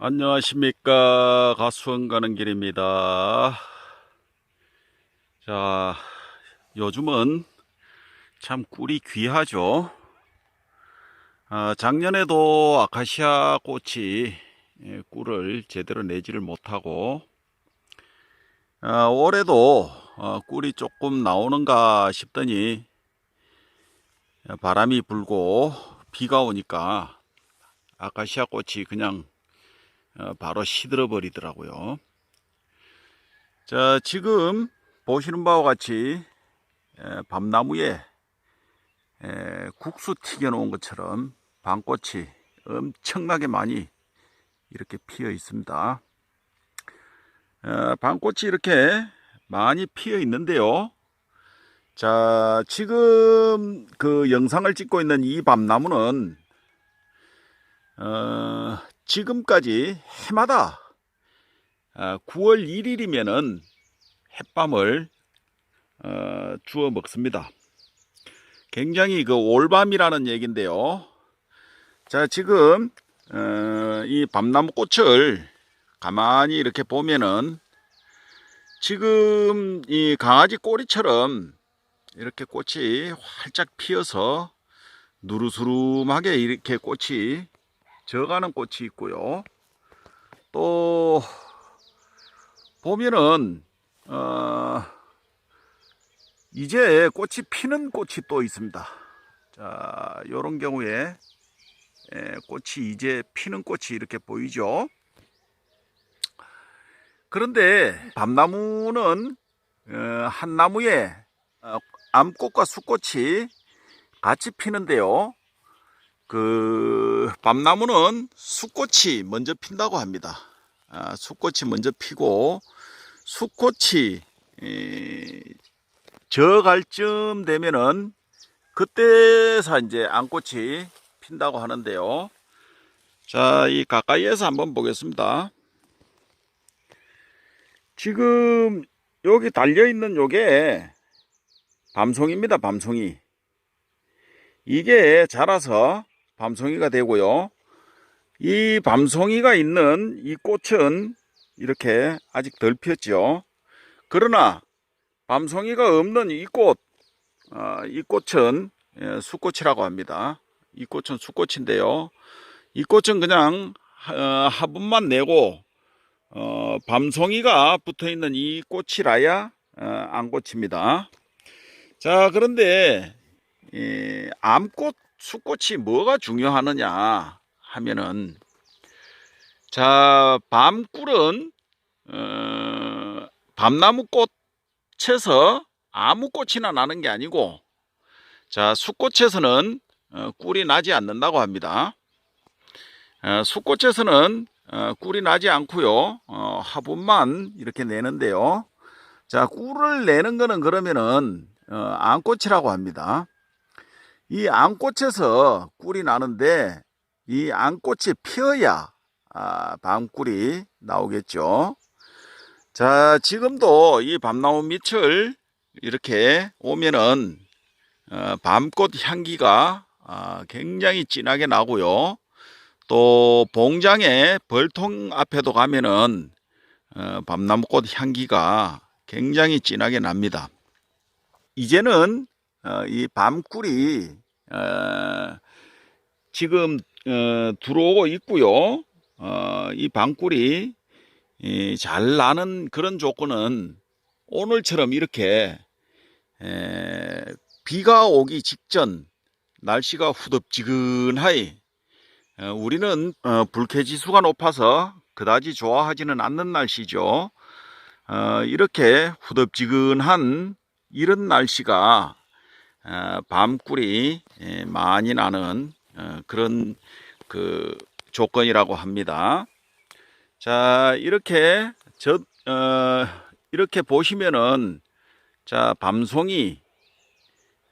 안녕하십니까. 가수원 가는 길입니다. 자 요즘은 참 꿀이 귀하죠. 아, 작년에도 아카시아 꽃이 예, 꿀을 제대로 내지를 못하고 아, 올해도 어, 꿀이 조금 나오는가 싶더니 바람이 불고 비가 오니까 아카시아 꽃이 그냥 어, 바로 시들어 버리더라고요. 자, 지금 보시는 바와 같이 에, 밤나무에 에, 국수 튀겨 놓은 것처럼 밤꽃이 엄청나게 많이 이렇게 피어 있습니다. 어, 밤꽃이 이렇게 많이 피어 있는데요. 자, 지금 그 영상을 찍고 있는 이 밤나무는 어, 지금까지 해마다 9월 1일이면은 햇밤을 어, 주워 먹습니다. 굉장히 그 올밤이라는 얘기인데요. 자, 지금 어, 이 밤나무 꽃을 가만히 이렇게 보면은 지금 이 강아지 꼬리처럼 이렇게 꽃이 활짝 피어서 누르스름하게 이렇게 꽃이 져가는 꽃이 있고요. 또 보면은 어 이제 꽃이 피는 꽃이 또 있습니다. 자, 요런 경우에 예, 꽃이 이제 피는 꽃이 이렇게 보이죠. 그런데 밤나무는 어, 한 나무에 어, 암꽃과 수꽃이 같이 피는데요. 그 밤나무는 수꽃이 먼저 핀다고 합니다. 아, 수꽃이 먼저 피고 수꽃이 에, 저갈 쯤 되면은 그때서 이제 암꽃이 핀다고 하는데요. 자, 이 가까이에서 한번 보겠습니다. 지금 여기 달려 있는 요게 밤송입니다. 밤송이. 이게 자라서 밤송이가 되고요. 이 밤송이가 있는 이 꽃은 이렇게 아직 덜 피었죠. 그러나 밤송이가 없는 이 꽃, 어, 이 꽃은 예, 수꽃이라고 합니다. 이 꽃은 수꽃인데요. 이 꽃은 그냥 어, 화분만 내고 어, 밤송이가 붙어 있는 이 꽃이라야 어, 안꽃입니다. 자, 그런데 이 암꽃, 수꽃이 뭐가 중요하느냐 하면은 자, 밤꿀은 어, 밤나무 꽃에서 아무 꽃이나 나는 게 아니고 자, 수꽃에서는 어, 꿀이 나지 않는다고 합니다. 어, 수꽃에서는 어, 꿀이 나지 않고요. 어, 화분만 이렇게 내는데요. 자, 꿀을 내는 거는 그러면은 어, 암꽃이라고 합니다. 이 암꽃에서 꿀이 나는데 이 암꽃이 피어야 아, 밤꿀이 나오겠죠. 자, 지금도 이 밤나무 밑을 이렇게 오면은 어, 밤꽃 향기가 아, 굉장히 진하게 나고요. 또 봉장의 벌통 앞에도 가면은 어, 밤나무꽃 향기가 굉장히 진하게 납니다. 이제는 어, 이 밤꿀이 어, 지금 어, 들어오고 있고요. 어, 이 밤꿀이 이, 잘 나는 그런 조건은 오늘처럼 이렇게 에, 비가 오기 직전 날씨가 후덥지근하이 어, 우리는 어, 불쾌지수가 높아서 그다지 좋아하지는 않는 날씨죠. 어, 이렇게 후덥지근한 이런 날씨가 어, 밤꿀이 예, 많이 나는 어, 그런 그 조건이라고 합니다. 자 이렇게 저 어, 이렇게 보시면은 자 밤송이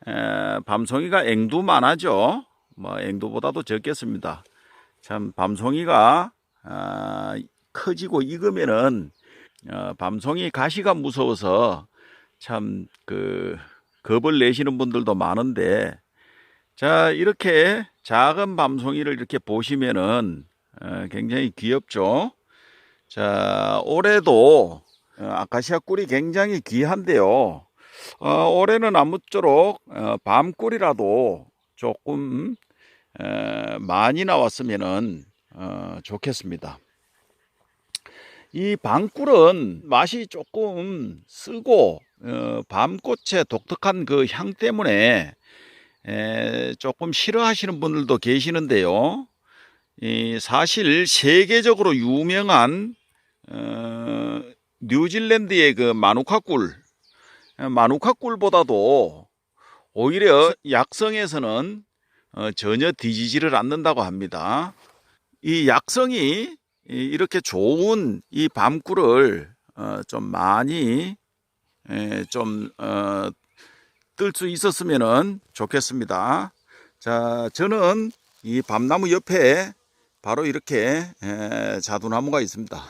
에, 밤송이가 앵두만하죠. 뭐 앵두보다도 적겠습니다. 참 밤송이가 아, 커지고 익으면은 어, 밤송이 가시가 무서워서 참그 겁을 내시는 분들도 많은데 자 이렇게 작은 밤송이를 이렇게 보시면은 어, 굉장히 귀엽죠. 자, 올해도 어, 아카시아 꿀이 굉장히 귀한데요. 어, 올해는 아무쪼록 어, 밤꿀이라도 조금 에, 많이 나왔으면은 어, 좋겠습니다. 이 밤꿀은 맛이 조금 쓰고 어, 밤꽃의 독특한 그 향 때문에 에, 조금 싫어하시는 분들도 계시는데요. 이 사실 세계적으로 유명한 어, 뉴질랜드의 그 마누카 꿀, 마누카 꿀보다도 오히려 약성에서는 어, 전혀 뒤지지를 않는다고 합니다. 이 약성이 이- 이렇게 좋은 이 밤꿀을 어, 좀 많이 좀 어, 뜰수 있었으면 좋겠습니다. 자, 저는 이 밤나무 옆에 바로 이렇게 에, 자두나무가 있습니다.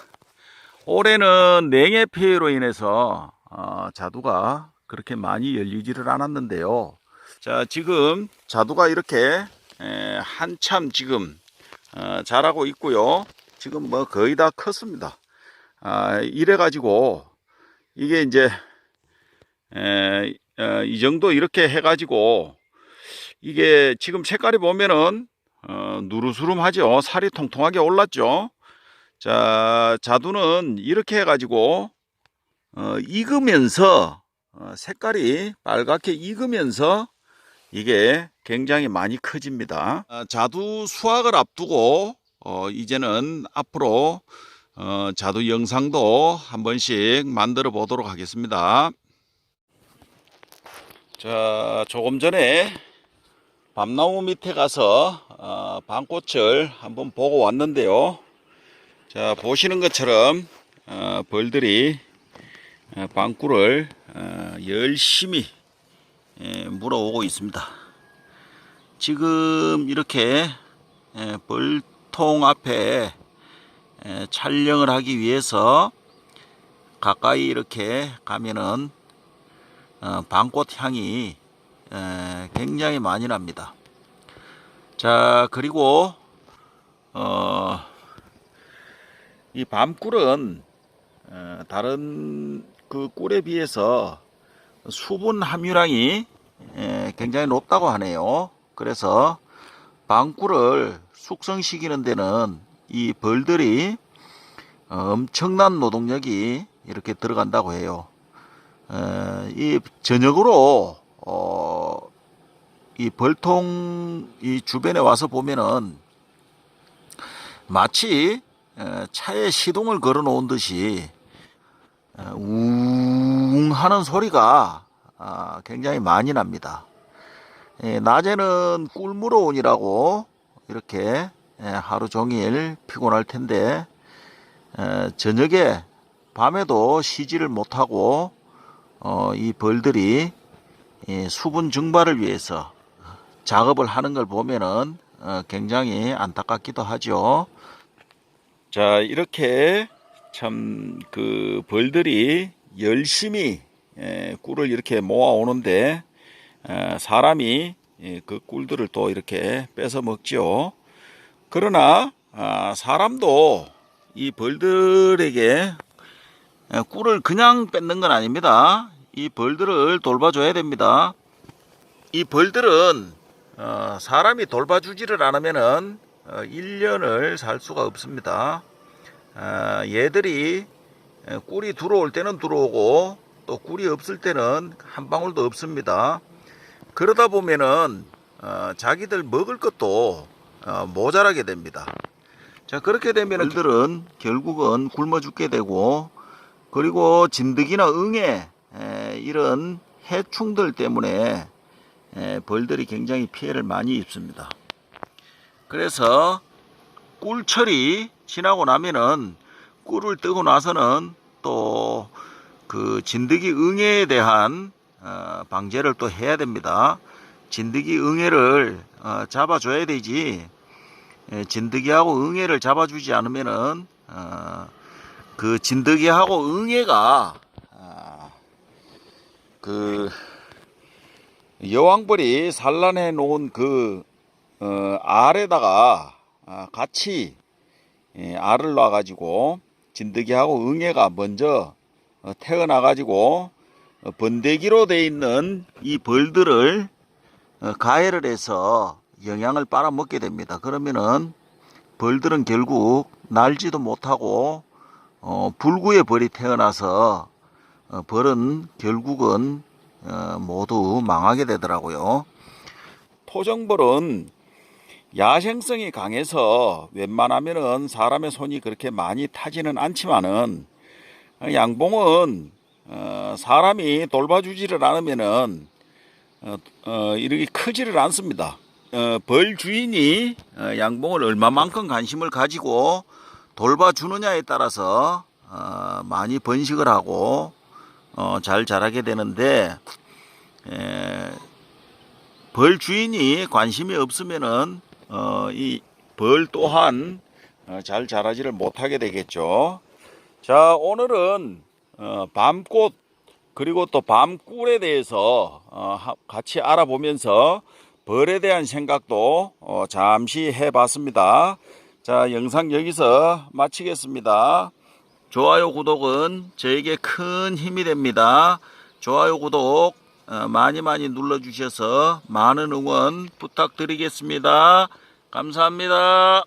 올해는 냉해 피해로 인해서 어, 자두가 그렇게 많이 열리지를 않았는데요. 자, 지금 자두가 이렇게 에, 한참 지금 어, 자라고 있고요. 지금 뭐 거의 다 컸습니다. 아, 이래 가지고 이게 이제 에, 어, 이 정도 이렇게 해가지고 이게 지금 색깔이 보면은 어, 누르스름하죠. 살이 통통하게 올랐죠. 자, 자두는 이렇게 해가지고 어, 익으면서 어, 색깔이 빨갛게 익으면서 이게 굉장히 많이 커집니다. 아, 자두 수확을 앞두고 어, 이제는 앞으로 어, 자두 영상도 한 번씩 만들어 보도록 하겠습니다. 자, 조금 전에 밤나무 밑에 가서 어, 밤꽃을 한번 보고 왔는데요. 자, 보시는 것처럼 어, 벌들이 어, 방꿀을 어, 열심히 예, 물어오고 있습니다. 지금 이렇게 예, 벌 통 앞에 예, 촬영을 하기 위해서 가까이 이렇게 가면은 어, 방꽃 향이 에, 굉장히 많이 납니다. 자 그리고 어, 이 밤꿀은 어, 다른 그 꿀에 비해서 수분 함유량이 에, 굉장히 높다고 하네요. 그래서 밤꿀을 숙성시키는 데는 이 벌들이 어, 엄청난 노동력이 이렇게 들어간다고 해요. 에, 이 저녁으로 어, 이 벌통 이 주변에 와서 보면은 마치 에, 차에 시동을 걸어 놓은 듯이 에, 웅 하는 소리가 아, 굉장히 많이 납니다. 예, 낮에는 꿀 물어온이라고 이렇게 예, 하루 종일 피곤할 텐데 에, 저녁에 밤에도 쉬지를 못하고 어, 이 벌들이 이 수분 증발을 위해서 작업을 하는 걸 보면은 어, 굉장히 안타깝기도 하죠. 자 이렇게 참 그 벌들이 열심히 에, 꿀을 이렇게 모아 오는데 에, 사람이 예, 그 꿀들을 또 이렇게 뺏어 먹죠. 그러나 아, 사람도 이 벌들에게 에, 꿀을 그냥 뺏는 건 아닙니다. 이 벌들을 돌봐줘야 됩니다. 이 벌들은 어, 사람이 돌봐주지를 않으면은 어, 1년을 살 수가 없습니다. 아, 얘들이 에, 꿀이 들어올 때는 들어오고 또 꿀이 없을 때는 한 방울도 없습니다. 그러다 보면은 어, 자기들 먹을 것도 어, 모자라게 됩니다. 자 그렇게 되면 벌들은 결국은 굶어 죽게 되고 그리고 진드기나 응애 에, 이런 해충들 때문에 에, 벌들이 굉장히 피해를 많이 입습니다. 그래서 꿀철이 지나고 나면은 꿀을 뜨고 나서는 또 그 진드기 응애에 대한 어, 방제를 또 해야 됩니다. 진드기 응애를 어, 잡아줘야 되지. 에, 진드기하고 응애를 잡아주지 않으면은 어, 그 진드기하고 응애가 아, 그 여왕벌이 산란해 놓은 그 어, 알에다가 아, 같이 예, 알을 놔 가지고 진드기하고 응애가 먼저 어, 태어나 가지고 어, 번데기로 돼 있는 이 벌들을 어, 가해를 해서 영양을 빨아먹게 됩니다. 그러면은 벌들은 결국 날지도 못하고 어, 불구의 벌이 태어나서 어, 벌은 결국은 어, 모두 망하게 되더라고요. 토종벌은 야생성이 강해서 웬만하면은 사람의 손이 그렇게 많이 타지는 않지만은 어, 양봉은 어, 사람이 돌봐주지를 않으면은 어, 어, 이렇게 크지를 않습니다. 어, 벌 주인이 어, 양봉을 얼마만큼 관심을 가지고 돌봐주느냐에 따라서 어, 많이 번식을 하고 어, 잘 자라게 되는데 에, 벌 주인이 관심이 없으면은 어, 이벌 또한 어, 잘 자라지를 못하게 되겠죠. 자 오늘은 어, 밤꽃 그리고 또 밤꿀에 대해서 어, 하- 같이 알아보면서 벌에 대한 생각도 어, 잠시 해봤습니다. 자 영상 여기서 마치겠습니다. 좋아요 구독은 저에게 큰 힘이 됩니다. 좋아요 구독 어, 많이 많이 눌러주셔서 많은 응원 부탁드리겠습니다. 감사합니다.